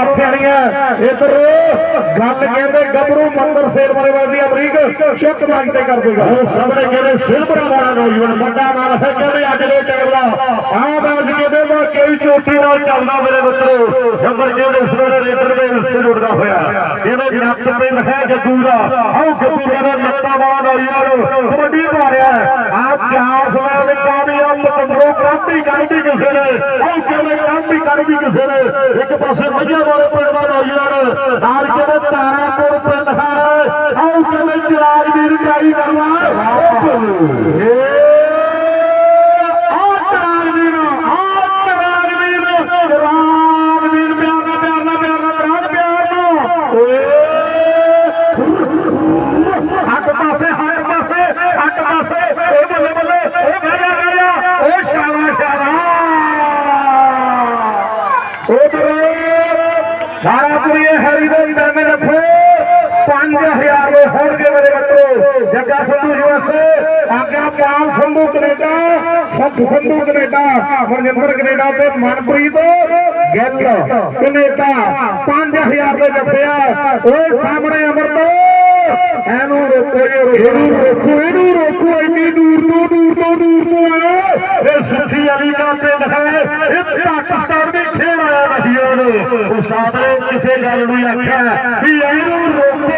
ਆਖਿਆਣੀਆਂ ਇਧਰ ਗੱਲ ਕਹਿੰਦੇ ਗੱਭਰੂ ਮੰਦਰ ਸੇਰ ਵਾਲੇ ਵਾਲੀ ਅਮਰੀਕ ਸ਼ੁੱਕ ਮੰਗ ਤੇ ਕਰ ਦੇਗਾ। ਉਹ ਸਾਹਮਣੇ ਕਹਿੰਦੇ ਸਿਲਵਰ ਵਾਲਾ ਨੌਜਵਾਨ, ਵੱਡਾ ਨਾਲ ਹੈ ਕਹਿੰਦੇ ਅੱਜ ਦੇ ਟਾਈਮ ਦਾ। ਆਹ ਬਾਜ ਕਹਿੰਦੇ ਵਾ ਕਈ ਚੋਟੀ ਨਾਲ ਚੱਲਦਾ ਮੇਰੇ ਮਿੱਤਰੋ ਜੰਬਰ ਜਿਹੜੇ ਇਸ ਵੇਲੇ ਰੇਡਰ ਦੇ ਹਿੱਸੇ ਉੱਡਦਾ ਹੋਇਆ। ਇਹਦੇ ਨੱਕ ਤੇ ਲਿਖਿਆ ਗੱਗੂ ਦਾ। ਆਹ ਗੱਗੂ ਕਹਿੰਦੇ ਨੱਤਾ ਵਾਲਾ ਨੌਜਵਾਨ ਕਬੱਡੀ ਮਾਰਿਆ ਆਹ ਚਾਰ ਸਵਾਲ ਦੇ ਕਾਮਯਾਬ ਮਤੰਬਰੋ ਕਾਂਟੀ ਕਾਂਟੀ ਕਿਸੇ ਨੇ। ਆਹ ਕਹਿੰਦੇ ਕਾਂਟੀ ਕਾਂਟੀ ਕਿਸੇ ਨੇ? ਇੱਕ ਪਾਸੇ ਮੱਝਾਂ ਵਾਲੇ ਪਿੰਡ ਦਾ ਨੌਜਵਾਨ ਨਾਲ ਕਹਿੰਦੇ ਤਾਰਾਪੁਰ ਪਿੰਡ ਹੈ ਆਹ ਕਹਿੰਦੇ ਚਿਰਾਗ ਵੀਰ ਚਾਈ ਕਰਵਾ ਏ ਆਹ ਚਿਰਾਗ ਵੀਰ ਆਹ ਚਿਰਾਗ ਵੀਰ ਚਿਰਾਗ ਵੀਰ ਪਿਆਰ ਨਾਲ ਪਿਆਰ ਨਾਲ ਪਿਆਰ ਨਾਲ ਪ੍ਰਾਣ ਪਿਆਰ ਨਾਲ ਓਏ ਹੱਕ ਪਾਸੇ ਹੱਕ ਪਾਸੇ ਹੱਕ ਪਾਸੇ ਓ ਬੱਲੇ ਬੱਲੇ ਓ ਗਾਇਆ ਗਾਇਆ ਓ ਸ਼ਾਬਾਸ਼ ਸ਼ਾਬਾਸ਼ ਓ ਬਰੇ ਸਾਰਾ ਕੁੜੀਏ ਹਰੀ ਦੇ ਦਰਮੇ ਰੱਖੋ 5000 ਦੇ ਹੋਣਗੇ ਮੇਰੇ ਬੱਚੋ ਜੱਗਾ ਸੰਧੂ ਯੂਐਸਏ ਆਗਿਆ ਪਿਆਲ ਸੰਧੂ ਕੈਨੇਡਾ ਸੁਖ ਸੰਧੂ ਕੈਨੇਡਾ ਮਨਜਿੰਦਰ ਕੈਨੇਡਾ ਤੇ ਮਨਪ੍ਰੀਤ ਗਿੱਲ ਕੈਨੇਡਾ। 5000 ਦੇ ਜੱਫਿਆ ਓਏ ਸਾਹਮਣੇ ਅਮਰਤ ਇਹਨੂੰ ਰੋਕੋ ਇਹਨੂੰ ਰੋਕੋ ਇਹਨੂੰ ਰੋਕੋ ਇੰਨੀ ਦੂਰ ਤੋਂ ਦੂਰ ਤੋਂ ਦੂਰ ਤੋਂ ਆਇਆ। ਇਹ ਸੁਖੀ ਅਲੀ ਦਾ ਪਿੰਡ ਹੈ ਇਹ ਪਾਕਿਸਤਾਨ ਦੀ ਖੇਡ ਆਇਆ ਨਹੀਂਓਨ ਉਸਤਾਦ ਨੇ ਕਿਸੇ ਗੱਲ ਨੂੰ ਆਖਿਆ ਵੀ ਇਹਨੂੰ ਰੋਕੋ,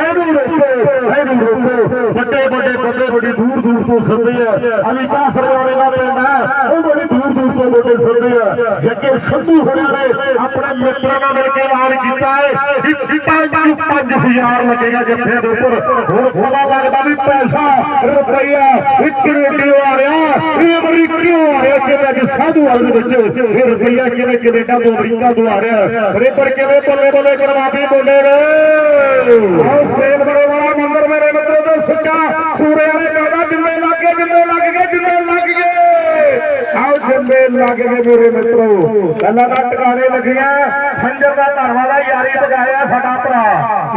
ਇਹਨੂੰ ਰੋਕੋ ਇਹਨੂੰ ਰੋਕੋ ਵੱਡੇ ਵੱਡੇ ਬੰਦੇ ਬੜੀ ਦੂਰ ਦੂਰ ਤੋਂ ਸੱਦੇ ਆ। ਅਲੀ ਕਾਫਰ ਵਾਲੇ ਦਾ ਪਿੰਡ ਹੈ ਉਹ ਬੜੀ ਦੂਰ ਦੂਰ ਤੋਂ ਬੰਦੇ ਸੱਦੇ ਆ। ਜੱਗੇ ਸੰਧੂ ਹੋਣਾ ਨੇ ਆਪਣੇ ਮਿੱਤਰਾਂ ਨਾਲ ਮਿਲ ਕੇ ਐਲਾਨ ਕੀਤਾ ਹੈ। ਕਿ ਪੰਜ ਪੰਜ ਹਜ਼ਾਰ ਲੱਗੇਗਾ ਜੱਫੇ ਦੇ ਉੱਪਰ। ਹੁਣ ਪਤਾ ਲੱਗਦਾ ਵੀ ਪੈਸਾ ਰੁਪਈਆ ਇੱਕ ਕਿਉਂ ਆ ਰਿਹਾ, ਇਹ ਬੜੀ ਕਿਉਂ ਆ ਰਿਹਾ ਕਿ ਅੱਜ ਸਾਧੂ ਵਾਲੇ ਦੇ ਵਿੱਚ ਇਹ ਰੁਪਈਆ ਕਿਵੇਂ ਕੈਨੇਡਾ ਤੋਂ ਅਮਰੀਕਾ ਤੋਂ ਆ ਰਿਹਾ। ਰੇਪਰ ਕਿਵੇਂ ਬੱਲੇ ਬੱਲੇ ਕਰਵਾਪੀ ਬੋਲੇ ਨੇ ਆਹ ਸੇਲ ਬੜੇ ਵਾਲਾ ਮੰਦਰ ਮੇਰੇ ਮਿੱਤਰੋ ਤੋਂ ਸੱਚਾ ਸੂਰੇ ਵਾਲੇ ਕਹਿੰਦਾ ਜਿੰਨੇ ਲੱਗ ਗਏ ਜਿੰਨੇ ਲੱਗ ਗਏ ਜਿੰਨੇ ਲੱਗ ਗਏ ਆਓ ਜਿੰਨੇ ਲੱਗ ਗਏ ਮੇਰੇ ਮਿੱਤਰੋ ਗੱਲਾਂ ਦਾ ਟਿਕਾਣੇ ਲੱਗੀਆਂ ਖੰਜਰ ਦਾ ਧਰ ਵਾਲਾ ਯਾਰੀ ਟਿਕਾਇਆ ਸਾਡਾ ਭਰਾ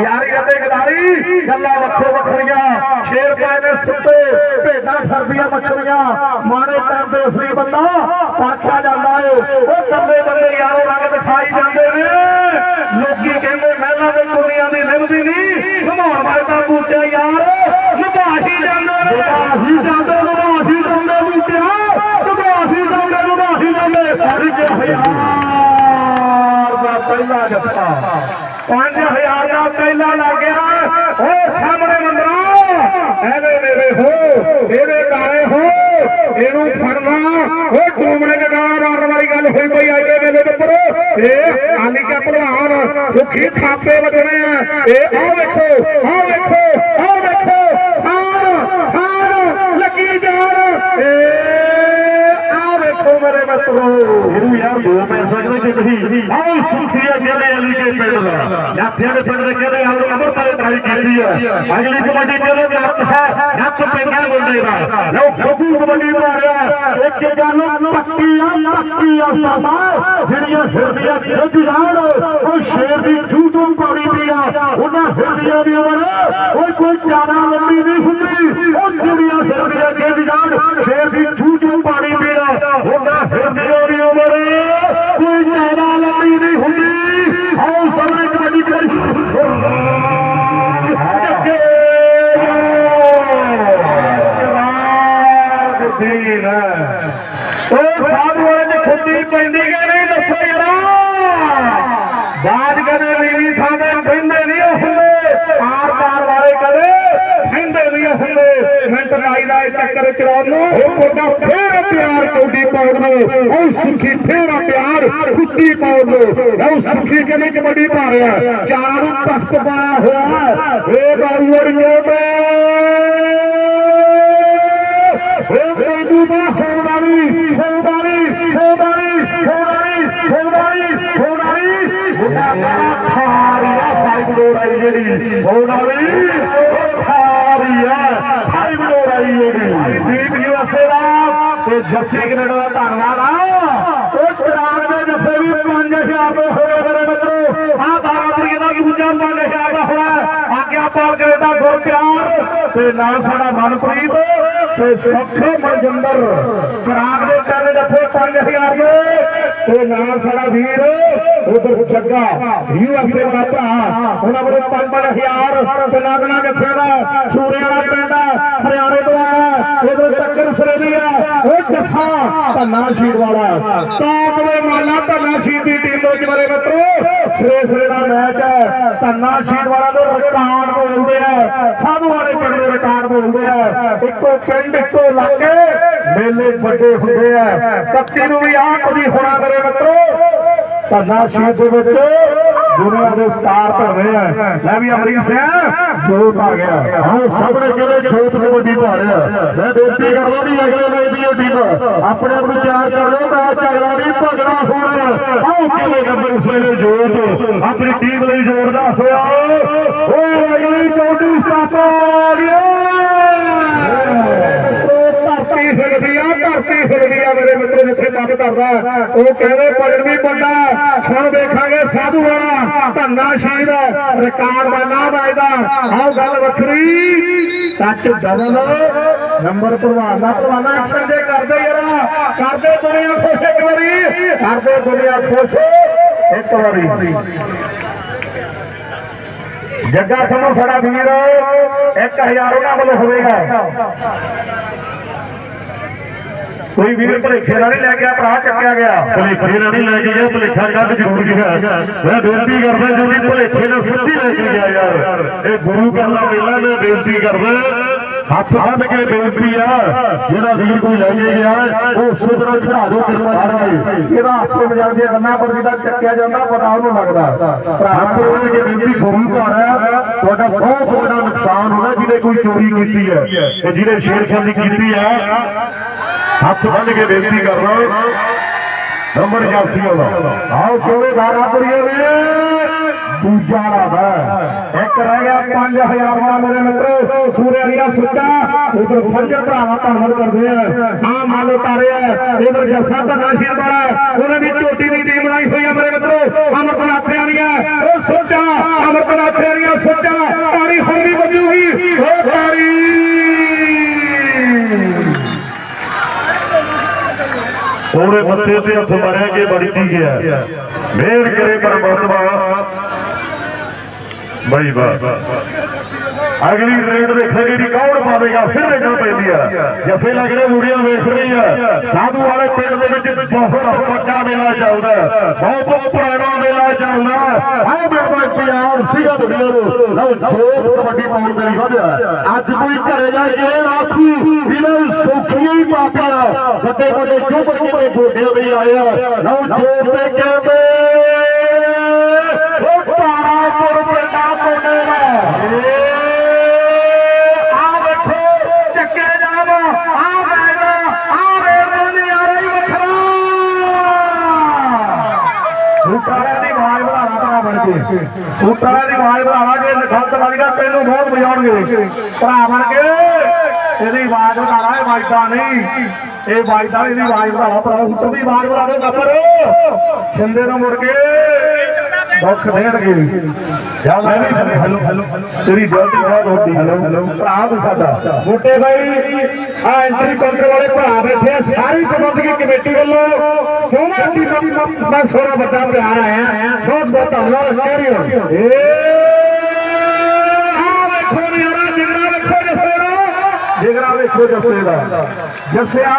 ਯਾਰੀ ਅਤੇ ਗਦਾਰੀ ਗੱਲਾਂ ਵੱਖੋ ਵੱਖਰੀਆਂ ਸ਼ੇਰ ਪਾਏ ਨੇ ਸੁੱਤੇ ਭੇਡਾਂ ਸਰਦੀਆਂ ਮੱਛਰੀਆਂ ਮਾਰੇ ਟਾਈਮ ਤੇ ਅਸਲੀ ਬੰਦਾ ਪਾਛਾ ਜਾਂਦਾ ਏ ਉਹ ਬੰਦੇ ਬੰਦੇ ਯਾਰੋ ਰੰਗ ਦਿਖਾਈ ਜਾਂਦੇ ਨੇ ਲੋਕੀ ਕਹਿੰਦੇ ਮਹਿਲਾਂ ਦੇ ਕੁੜੀਆਂ ਦੀ ਨਿਭਦੀ ਨਹੀਂ ਘਮਾਉਣ ਵਾਲੇ ਤਾਂ ਬੂਟੇ ਯਾਰ ਜਾਂਦੇ ਨੇ ਨਿਭਾਹੀ ਜਾਂਦੇ ਨਿਭਾਹੀ ਜਾਂਦੇ ਬੂਟਿਆ ਨਿਭਾਹੀ ਜਾਂਦੇ ਨਿਭਾਹੀ ਜਾਂਦੇ ਸਾਡੀ ਕਿ ਹਜ਼ਾਰ ਦਾ ਪਹਿਲਾ ਜੱਫਾ। 5000 ਦਾ ਪਹਿਲਾ ਲੱਗ ਗਿਆ। ਓ ਸਾਹਮਣੇ ਮੰਦਰਾ, ਐਵੇਂ ਮੇਰੇ ਹੋ, ਇਹਦੇ ਕਾਰੇ ਹੋ, ਇਹਨੂੰ ਫੜਨਾ ਉਹ ਟੂਮਣੇ ਦੇ ਗਾਣਾ ਮਾਰਨ ਵਾਲੀ ਗੱਲ ਹੋਈ ਪਈ ਆਈਏ ਵੇਲੇ ਦੇ ਉੱਪਰ। ਇਹ ਆਲੀ ਕਾ ਭਲਵਾਨ ਸੁਖੀ ਥਾਪੇ ਵਜਣੇ ਆ। ਇਹ ਆਹ ਵੇਖੋ ਆਹ ਵੇਖੋ ਆਹ ਵੇਖੋ ਖਾਨ ਖਾਨ ਲੱਗੀ ਜਾਣ ਵੇਖੋ ਮੇਰੇ ਮਿੱਤਰੋ। ਇਹਨੂੰ ਯਾਰ, ਦੋ ਪੈ ਸਕਦੇ ਕਿ ਤੁਸੀਂ ਆਹ ਸੁਖੀ ਆ ਅਲੀ ਕੇ ਪਿੰਡ ਦਾ? ਜਾਫਿਆਂ ਦੇ ਪਿੰਡ ਦੇ ਕਹਿੰਦੇ ਆਹ ਅਮਰ ਤਾਰੇ ਟਰਾਈ ਕੀਤੀ ਆ ਅਗਲੀ ਕਬੱਡੀ ਜਿਹੜੇ ਜੱਟ ਹੈ ਪੈਂਦਾ ਮੁੰਡੇ ਦਾ। ਲਓ, ਖੋਖੂ ਕਬੱਡੀ ਮਾਰਿਆ ਇੱਕ ਗੱਲ ਪੱਕੀ ਆ ਪੱਕੀ ਆ ਸਾਬਾ ਜਿਹੜੀਆਂ ਹਿਰਦੀਆਂ ਖਿੱਚ ਜਾਣ, ਉਹ ਸ਼ੇਰ ਦੀ ਜੂ ਤੋਂ ਪਾਣੀ। ਪੀ ਆ ਉਹਨਾਂ ਹਿਰਦੀਆਂ ਦੀ ਉਮਰ, ਉਹ ਕੋਈ ਜ਼ਿਆਦਾ ਲੰਮੀ ਨਹੀਂ ਹੁੰਦੀ। ਉਹ ਜਿਹੜੀਆਂ ਹਿਰਦੀਆਂ ਖਿੱਚ ਚੱਕਰ ਚਲਾਉਣ ਨੂੰ। ਉਹ ਕੋਡਾ ਫੇਰ ਪਿਆਰ ਕੋਡੀ ਪਾਉਣ ਨੂੰ। ਉਹ ਸੁਖੀ ਫੇਰ ਪਿਆਰ ਕੁੱਤੀ ਪਾਉਣ ਨੂੰ। ਉਹ ਸੁਖੀ ਕਿਵੇਂ ਕਬੱਡੀ ਪਾ ਰਿਹਾ। ਚਾਰਾਂ ਨੂੰ ਤਖਤ ਪਾਇਆ ਹੋਇਆ ਏ ਬਾਉੜੀਏ ਤੇ ਉਹ ਕਹਿੰਦੂ ਦਾ ਸੋਨਾਰੀ ਸੋਨਾਰੀ ਸੋਨਾਰੀ ਸੋਨਾਰੀ ਸੋਨਾਰੀ ਸੋਨਾਰੀ ਉਹਦਾ ਖਾਰੀਆ ਸਾਈਡ ਲੋੜਾਈ ਜਿਹੜੀ। ਸੋਨਾਰੀ ਖਾਰੀਆ ਦੀਪ ਯੂਐਸਏ ਦਾ ਤੇ ਜੱਸੀ ਕੈਨੇਡਾ ਦਾ ਧੰਨਵਾਦ ਆ? ਉਹ ਚਰਾਗ ਦੇ ਜੱਸੇ ਵੀ 5000 ਤੋਂ ਹੋਏ ਮੇਰੇ ਮਿੱਤਰੋ। ਆ ਦਾਰਾਪੁਰੀਏ ਦਾ ਵੀ 5000 ਦਾ ਹੋਇਆ। ਆਗਿਆ ਪਾਲ ਕੈਨੇਡਾ ਗੁਰਪਿਆਰ ਤੇ ਨਾਲ ਸਾਡਾ ਮਨਪ੍ਰੀਤ ਤੇ ਸੁੱਖ ਮਨਜਿੰਦਰ ਚਰਾਗ ਦੇ ਕੰਨ ਜੱਫੇ 5000 ਦੇ ਤੇ ਨਾਲ ਸਾਡਾ ਵੀਰ, ਉਧਰ ਜੱਗਾ ਯੂਐਸਏ ਦਾ ਭਰਾ, ਉਹਨਾਂ ਕੋਲ 5000 ਤੇ ਨਾਗਣਾ ਜੱਥੇ ਦਾ ਸੂਰੇ ਵਾਲਾ ਪਿੰਡ ਹਰਿਆਣੇ ਤੋਂ ਆਇਆ ਉਧਰ ਚੱਕਰ ਸਰੇਲੀ ਆ ਉਹ ਜੱਫਾ ਧੰਨਾ ਸ਼ੀਰ ਵਾਲਾ ਟਾਪ ਦੇ ਮਾਲਾ ਧੰਨਾ ਸ਼ੀਰ ਦੀ ਟੀਮ ਵਿੱਚ ਮੇਰੇ ਮਿੱਤਰੋ, ਸਰੇ ਸਰੇ ਦਾ ਮੈਚ ਹੈ ਧੰਨਾ ਸ਼ੀਰ ਵਾਲਾ ਦੇ ਰਿਕਾਰਡ ਬੋਲਦੇ ਆ, ਸਾਧੂ ਵਾਲੇ ਪਿੰਡ ਦੇ ਰਿਕਾਰਡ ਬੋਲਦੇ ਆ। ਇੱਕੋ ਪਿੰਡ, ਇੱਕੋ ਇਲਾਕੇ, ਮੇਲੇ ਵੱਡੇ ਹੁੰਦੇ ਆ। ਕੱਤੀ ਨੂੰ ਵੀ ਆਹ ਕਦੀ ਹੋਣਾ ਮੇਰੇ ਮਿੱਤਰੋ। ਧੰਨਾ ਸ਼ੀਰ ਦੇ ਵਿੱਚ। ਦੁਨੀਆ ਦੇ ਸਟਾਰ ਧਰਨੇ ਆ। ਲੈ ਵੀ ਅਮਰੀਕ ਸਿੰਘ ਜੋਤ ਆ ਗਿਆ। ਹਾਂ ਸਾਹਮਣੇ ਕਿਹੜੇ ਜੋਤ ਕਬੱਡੀ ਪਾ ਰਿਹਾ ਮੈਂ ਬੇਨਤੀ ਕਰਦਾ ਵੀ ਅਗਲੇ ਮੈਚ ਦੀ ਟੀਮ ਆਪਣੇ ਆਪ ਨੂੰ ਤਿਆਰ ਕਰ ਲਓ ਮੈਚ ਝਗੜਾ ਨਹੀਂ ਭਗੜਾ ਹੋਣਾ ਆਓ ਕਿਹੜੇ ਨੰਬਰ ਇਸ ਵੇਲੇ ਜੋਤ ਆਪਣੀ ਟੀਮ ਲਈ ਜੋੜਦਾ ਹੋਇਆ। ਓਏ ਅਗਲੀ ਕੌਡੀ ਸਟਾਪ ਆ ਗਿਆ। ਹਿਲਦੀ ਮੇਰੇ ਮਿੱਤਰ ਜਿੱਥੇ ਕੰਮ ਕਰਦਾ ਉਹ ਕਹਿੰਦੇ ਭਜਨ ਵੀ ਵੱਡਾ ਹੁਣ ਵੇਖਾਂਗੇ ਸਾਧੂ ਵਾਲਾ, ਧੰਨਾ ਸ਼ਹੀਦ ਰਿਕਾਰਡ ਦਾ ਨਾਮ ਵੱਜਦਾ। ਆਹ ਗੱਲ ਵੱਖਰੀ। ਸੱਚ ਡਬਲ ਨੰਬਰ ਪ੍ਰਵਾਨ ਦਾ ਪ੍ਰਵਾਨਾ ਐਕਸ਼ਨ ਜੇ ਕਰਦੇ ਯਾਰ ਕਰਦੇ ਦੁਨੀਆ ਖੁਸ਼ ਇੱਕ ਵਾਰੀ, ਕਰਦੇ ਦੁਨੀਆ ਖੁਸ਼ ਇੱਕ ਵਾਰੀ। ਜੱਗਾ ਸਾਨੂੰ ਸਾਡਾ ਵੀਰ 1000 ਉਹਨਾਂ ਵੱਲੋਂ ਹੋਵੇਗਾ। ਕੋਈ ਵੀਰ ਭਲੇਖੇ ਨਾਲ ਨਹੀਂ ਲੈ ਗਿਆ ਭਰਾ ਚੱਕਿਆ ਗਿਆ। ਭਲੇਖੇ ਨਾਲ ਨਹੀਂ ਲੈ ਕੇ ਗਿਆ ਭਲੇਖਾ ਕੱਢ ਜ਼ਰੂਰ ਗਿਆ। ਮੈਂ ਬੇਨਤੀ ਕਰਦਾ ਜੋ ਭਲੇਖੇ ਨਾਲ ਸੱਚੀ ਲੈ ਕੇ ਗਿਆ ਯਾਰ। ਇਹ ਗੁਰੂ ਘਰ ਦਾ ਮੇਲਾ ਮੈਂ ਬੇਨਤੀ ਕਰਦਾ। ਹੱਥ ਬੰਨ ਕੇ ਬੇਨਤੀ ਆ ਜਿਹੜਾ ਵੀਰ ਕੋਈ ਲੈ ਕੇ ਗਿਆ ਉਹ ਉਸੇ ਤਰ੍ਹਾਂ ਚੜਾ ਦਿਓ ਕਿਰਪਾ ਕਰਕੇ। ਇਹਦਾ ਹੱਥੋਂ ਵਜਾਉਣ ਦੀਆਂ ਗੱਲਾਂ ਪਰ ਜਿਹਦਾ ਚੱਕਿਆ ਜਾਂਦਾ ਪਤਾ ਉਹਨੂੰ ਲੱਗਦਾ। ਹੱਥ ਬੰਨ ਕੇ ਬੇਨਤੀ ਗੁਰੂ ਘਰ ਹੈ ਤੁਹਾਡਾ ਬਹੁਤ ਵੱਡਾ ਨੁਕਸਾਨ ਹੋਣਾ ਜਿਹਨੇ ਕੋਈ ਚੋਰੀ ਕੀਤੀ ਹੈ। ਤੇ ਜਿਹਨੇ ਛੇੜਖਾਨੀ ਕੀਤੀ ਹੈ। ਹੱਥ ਬੰਨ ਕੇ ਬੇਨਤੀ ਕਰਦਾ ਨੰਬਰ ਜਾਫੀ ਦਾ ਆਓ ਚੋਵੇ ਧਾਰਾ ਪੁਰੀਏ ਨੇ ਦੂਜਾ ਲਾਦਾ ਇੱਕ ਰਹਿ ਗਿਆ 5000 ਵਾਲਾ ਮੇਰੇ ਮਿੱਤਰ। ਸੂਰੇ ਵਾਲੀਆ ਸੁੱਚਾ ਉਧਰ ਫੰਜਰ ਭਰਾਵਾ ਧੰਨਵਾਦ ਕਰਦੇ ਆ। ਆ ਮਾਲ ਉਤਾਰੇ ਆ। ਇਧਰ ਜੱਸਾ ਦਾ ਨਾਸ਼ੀਰ ਵਾਲਾ ਉਹਨਾਂ ਦੀ ਝੋਟੀ ਦੀ ਟੀਮ ਬਣਾਈ ਹੋਈ ਆ ਮੇਰੇ ਮਿੱਤਰ। ਅਮਰ ਨਾਥੇ ਵਾਲੀਆਂ। ਉਹ ਸੁੱਚਾ। ਅਮਰ ਨਾਥੇ ਵਾਲੀਆਂ ਸੁੱਚਾ। ਉਹਦੇ ਮੱਥੇ ਤੇ ਹੱਥ ਮਾਰਿਆ ਕਿ ਬੜੀ ਠੀਕ ਹੈ ਮਿਹਰ ਕਰੇ ਪਰਮਾਤਮਾ। ਬਈ ਵਾਹ। ਅਗਲੀ ਰੇਡ ਦੇਖਾਂਗੇ ਪਾਵੇਗਾ ਫਿਰ ਦੇਖਣਾ ਪੈਂਦੀ ਆ। ਜੱਫੇ ਲੱਗਣੇ ਮੂੜੀਆਂ ਵੇਖ ਰਹੀ ਆ। ਸਾਧੂ ਵਾਲੇ ਪਿੰਡ ਦੇ ਵਿੱਚ ਬਹੁਤ ਵੱਡਾ ਮੇਲਾ ਚੱਲਦਾ ਬਹੁਤ ਪੁਰਾਣਾ ਮੇਲਾ ਚੱਲਦਾ ਹੈ। ਆਹ ਪਿਆਰ ਸੀਗਾ ਦੁਨੀਆ ਨੂੰ। ਲਓ ਜੋਤ ਕਬੱਡੀ ਪਾਉਣ ਦੇ ਵਧਿਆ ਅੱਜ ਕੋਈ ਘਰੇ ਜਾ ਕੇ ਇਹ ਨਾ ਆਖੂ ਵੀ ਮੈਂ ਸੌਖੀਆਂ ਹੀ ਪਾਪਾ ਵੱਡੇ ਵੱਡੇ ਚੁੱਪ ਚੁੱਪੇ ਗੋਡਿਆਂ ਵੀ ਆਇਆ ਲਓ, ਜੋਤ ਤੇ ਕਹਿੰਦੇ ਉਹ ਤਾਰਾਪੁਰ ਪਿੰਡਾ ਕੋਨੇ ਦਾ ਆ ਵੇਖੋ ਚੱਕੇ ਜਾਵਾ ਆ ਵੇਗਾ ਆ ਵੇਗਾ ਨੇ ਆ ਰਹੀ ਵੱਖਰਾ ਸੂਟਾਂ ਦੀ ਆਵਾਜ਼ ਵਧਾਣਾ ਭਰਾ ਦੀ ਆਵਾਜ਼ ਵਧਾਵਾ ਜੇ ਗਲਤ ਗਿਆ, ਤੈਨੂੰ ਬਹੁਤ ਵਜਾਉਣਗੇ। ਭਰਾ ਬਣ ਕੇ, ਇਹਦੀ ਆਵਾਜ਼ ਵਧਾਣਾ ਇਹ ਵੱਜਦਾ ਨਹੀਂ। ਇਹ ਵੱਜਦਾ ਇਹਦੀ ਆਵਾਜ਼ ਵਧਾਵਾ ਭਰਾ ਸੂਟਾਂ ਦੀ ਆਵਾਜ਼ ਵਧਾ ਦੇ ਛਿੰਦੇ ਨੂੰ ਮੁੜ ਕੇ। ਦੁੱਖ ਦੇਣਗੇ। ਜਾਂ ਮੈਂ ਵੀ ਹੈਲੋ ਹੈਲੋ ਤੇਰੀ ਗਲਤੀ ਬਹੁਤ ਵੱਡੀ ਹੈਲੋ ਭਰਾ ਤੂੰ ਸਾਡਾ। ਮੋਟੇ ਬਾਈ ਆ ਐਂਟਰੀ ਕਾਊਂਟਰ ਵਾਲੇ ਭਰਾ ਬੈਠੇ ਆ ਸਾਰੀ ਪ੍ਰਬੰਧਕੀ ਕਮੇਟੀ ਵੱਲੋਂ। ਦੋਵਾਂ ਟੀਮਾਂ ਦਾ ਸੋਹਣਾ ਵੱਡਾ ਪਿਆਰ ਆਇਆ। ਬਹੁਤ ਬਹੁਤ ਧੰਨਵਾਦ ਸਟੇਰੀਓ ਏ। ਆ ਵੇਖੋ ਨਿਆਰਾ ਜਿਗਰਾ ਵੇਖੋ ਜੱਸੇ ਦਾ। ਜਿਗਰਾ ਵੇਖੋ ਜੱਸੇ ਦਾ। ਜੱਸਿਆ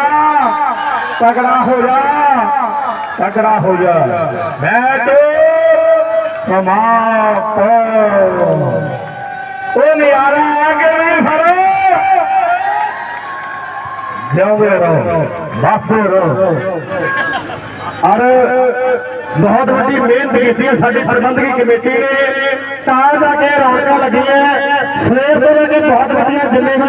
ਤਗੜਾ ਹੋ ਜਾ। ਤਗੜਾ ਹੋ ਜਾ। ਮੈਚ ਸਮਾਪਤ ਉਹ ਨਿਆਰਾ ਆ ਕੇ ਨਹੀਂ ਫੜੋ। ਜਿਉਂਦੇ ਰਹੋ ਬਾਸੇ ਰਹੋ। ਔਰ ਬਹੁਤ ਵੱਡੀ ਮਿਹਨਤ ਕੀਤੀ ਹੈ ਸਾਡੀ ਪ੍ਰਬੰਧਕੀ ਕਮੇਟੀ ਨੇ। ਤਾਂ ਜਾ ਕੇ ਰੌਣਕਾਂ ਲੱਗੀਆਂ। ਸਵੇਰ ਦੇ ਵਿੱਚ ਬਹੁਤ ਵਧੀਆ ਜ਼ਿੰਮੇਵਾਰੀ